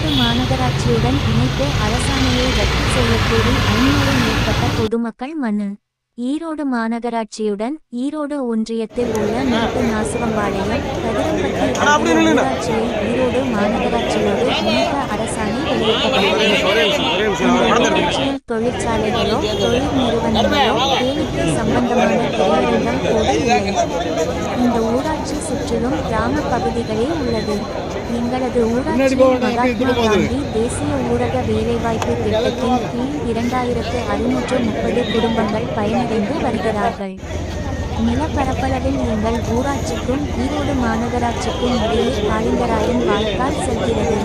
ஈரோடு மாநகராட்சியுடன் இணைத்து அரசாணையை ரத்து செய்யக்கோரி ஐநூறு மேற்பட்ட பொதுமக்கள் மனு. ஈரோடு மாநகராட்சியுடன் ஈரோடு ஒன்றியத்தில் உள்ள நாட்டு நாசுவம்பாளையம் கதிரம்பட்டி ஊராட்சியை ஈரோடு மாநகராட்சியோடு இணைக்க அரசாணை இந்த ஊராட்சி சுற்றிலும் கிராம பகுதிகளே உள்ளது. எங்களது ஊராட்சியில் மகாத்மா காந்தி தேசிய ஊரக வேலைவாய்ப்பு திட்டத்தின் கீழ் இரண்டாயிரத்து அறுநூற்று முப்பது குடும்பங்கள் பயனடைந்து வருகிறார்கள். நிலப்பரப்பளவில் எங்கள் ஊராட்சிக்கும் ஈரோடு மாநகராட்சிக்கும் இடையே காளிங்கராயன் வாய்க்கால் செல்கிறது.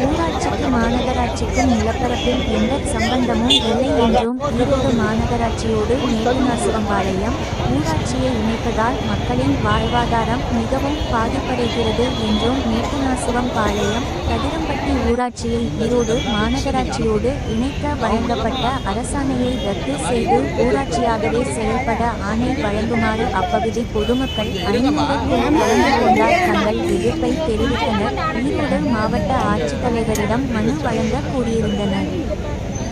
ஊராட்சிக்கு மாநகராட்சிக்கும் நிலப்பரப்பில் எந்த சம்பந்தமும் இல்லை என்றும் ஈரோடு மாநகராட்சியோடு மேட்டுநாசுவம்பாளையம் ஊராட்சியை இணைப்பதால் மக்களின் வாழ்வாதாரம் மிகவும் பாதிப்படைகிறது என்றும் மேட்டுநாசுவம்பாளையம் கதிரம்பட்டி ஊராட்சியை ஈரோடு மாநகராட்சியோடு இணைக்க வழங்கப்பட்ட அரசாணையை ரத்து செய்து ஊராட்சியாகவே செயல்பட ஆணை வழங்குமாறு அப்பகுதி பொதுமக்கள் ஐநூறுக்கும் கலந்து கொண்டார் தங்கள் எதிர்ப்பை தெரிவித்தனர். ஈரோடு மாவட்ட ஆட்சித்தலைவரிடம் மனு வழங்க கூடியிருந்தனர்.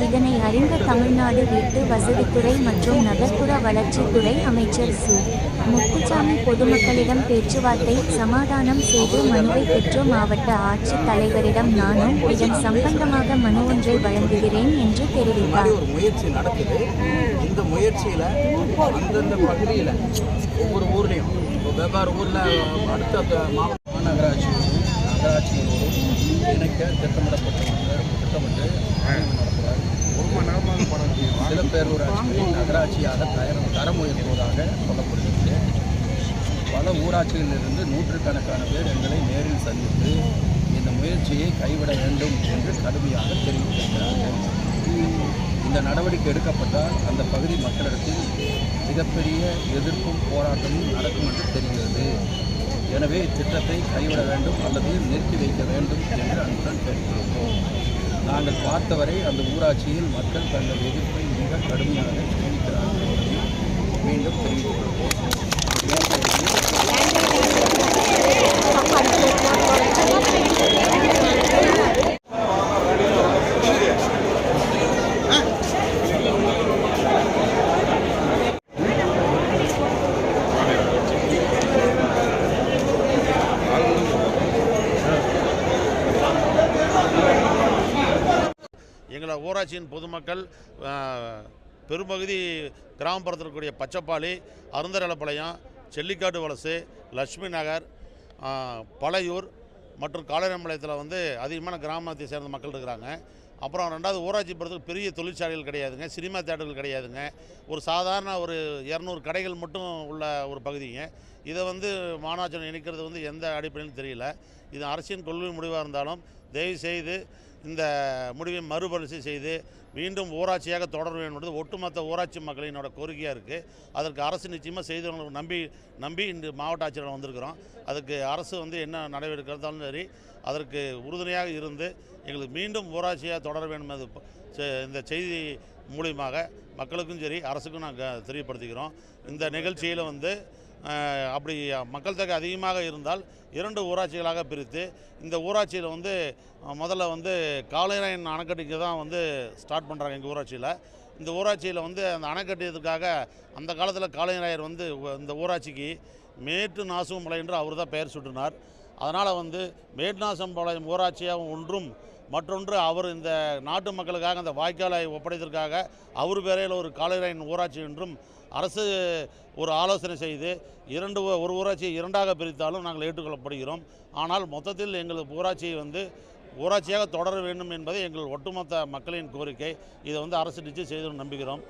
இதனை அறிந்த தமிழ்நாடு வீட்டு வசதித்துறை மற்றும் நகர்ப்புற வளர்ச்சித்துறை அமைச்சர் சு. முத்துசாமி பொதுமக்களிடம் பேச்சுவார்த்தை சமாதானம் செய்து மனுவை பெற்று மாவட்ட ஆட்சித் தலைவரிடம் நானும் இதன் சம்பந்தமாக மனு ஒன்றை வழங்குகிறேன் என்று தெரிவித்தார். ஒரு முயற்சி நடக்குது. இந்த முயற்சியில் அந்தந்த பகுதியில் ஒவ்வொரு ஊர்லேயும் வெவ்வேறு ஊரில் அடுத்த மாவட்ட இணைக்க திட்டமிடப்பட்டு திட்டமிட்டு ஆய்வு நடத்துவார் சில பேரூராட்சிகளை நகராட்சியாக தர தரம் உயர்த்துவதாக சொல்லப்படுகிறது. பல ஊராட்சிகளிலிருந்து நூற்றுக்கணக்கான பேர் எங்களை நேரில் சந்தித்து இந்த முயற்சியை கைவிட வேண்டும் என்று கடுமையாக தெரிவித்திருக்கிறார்கள். இந்த நடவடிக்கை எடுக்கப்பட்டால் அந்த பகுதி மக்களிடத்தில் மிகப்பெரிய எதிர்ப்பும் போராட்டமும் நடக்கும் என்று தெரிகிறது. எனவே இத்திட்டத்தை கைவிட வேண்டும் அல்லது நிறுத்தி வைக்க வேண்டும் என்று அன்புடன் கேட்டுக்கொள்கிறோம். நாங்கள் பார்த்தவரை அந்த ஊராட்சியில் மக்கள் தங்கள் எதிர்ப்பை மிக கடுமையாக தெரிவிக்கிறார்கள் என்பதை மீண்டும் தெரிவித்துக் கொள்கிறோம் எங்களை ஊராட்சியின் பொதுமக்கள் பெரும்பகுதி கிராமப்புறத்தில் இருக்கக்கூடிய பச்சைப்பாளி அருந்தரலப்பாளையம் செல்லிக்காட்டு வலசு லட்சுமி நகர் பழையூர் மற்றும் காலரம்பாளையத்தில் வந்து அதிகமான கிராமத்தை சேர்ந்த மக்கள் இருக்கிறாங்க. அப்புறம் ரெண்டாவது ஊராட்சி பொறுத்தவரை பெரிய தொழிற்சாலைகள் கிடையாதுங்க சினிமா தேட்டர்கள் கிடையாதுங்க. ஒரு சாதாரண ஒரு இரநூறு கடைகள் மட்டும் உள்ள ஒரு பகுதிங்க. இதை வந்து மாநகராட்சி இணைக்கிறது வந்து எந்த அடிப்படையிலும் தெரியல. இது அரசின் கொள்கை முடிவாக இருந்தாலும் தயவு செய்து இந்த முடிவை மறுபரிசீலனை செய்து மீண்டும் ஊராட்சியாக தொடர வேண்டும் என்பது ஒட்டுமொத்த ஊராட்சி மக்களினோட கோரிக்கையாக இருக்குது அதற்கு அரசு நிச்சயமாக செய்து நம்பி நம்பி இன்று மாவட்ட ஆட்சியர் வந்திருக்கிறோம். அதுக்கு அரசு வந்து என்ன நடவடிக்கை எடுத்தாலும் சரி அதற்கு உறுதுணையாக இருந்து எங்களுக்கு மீண்டும் ஊராட்சியாக தொடர வேண்டும் என்பது செ- இந்த செய்தி மூலியமாக மக்களுக்கும் சரி அரசுக்கும் நாங்கள் தெரியப்படுத்திக்கிறோம். இந்த நிகழ்ச்சியில் வந்து அப்படி மக்கள் தொகை அதிகமாக இருந்தால் இரண்டு ஊராட்சிகளாக பிரித்து இந்த ஊராட்சியில் வந்து முதல்ல வந்து காளையராயன் அணைக்கட்டுக்கு தான் வந்து ஸ்டார்ட் பண்ணுறாங்க எங்கள் ஊராட்சியில். இந்த ஊராட்சியில் வந்து அந்த அணைக்கட்டியதுக்காக அந்த காலத்தில் காளையராயர் வந்து இந்த ஊராட்சிக்கு மேட்டு நாசுமலை என்று அவர் தான் பெயர் சுட்டினார். அதனால் வந்து மேட்நாசம்பாளையம் ஊராட்சியாகவும் ஒன்றும் மற்றொன்று அவர் இந்த நாட்டு மக்களுக்காக அந்த வாய்க்காலை ஒப்படைத்திற்காக அவர் பேரையில் ஒரு காளையராயன் ஊராட்சி என்றும் அரசு ஒரு ஆலோசனை செய்து இரண்டு ஒரு ஊராட்சியை இரண்டாக பிரித்தாலும் நாங்கள் ஏற்றுக்கொள்ளப்படுகிறோம். ஆனால் மொத்தத்தில் எங்கள் ஊராட்சியை வந்து ஊராட்சியாக தொடர வேண்டும் என்பது எங்கள் ஒட்டுமொத்த மக்களின் கோரிக்கை. இதை வந்து அரசு நிச்சயம் செய்து நம்புகிறோம்.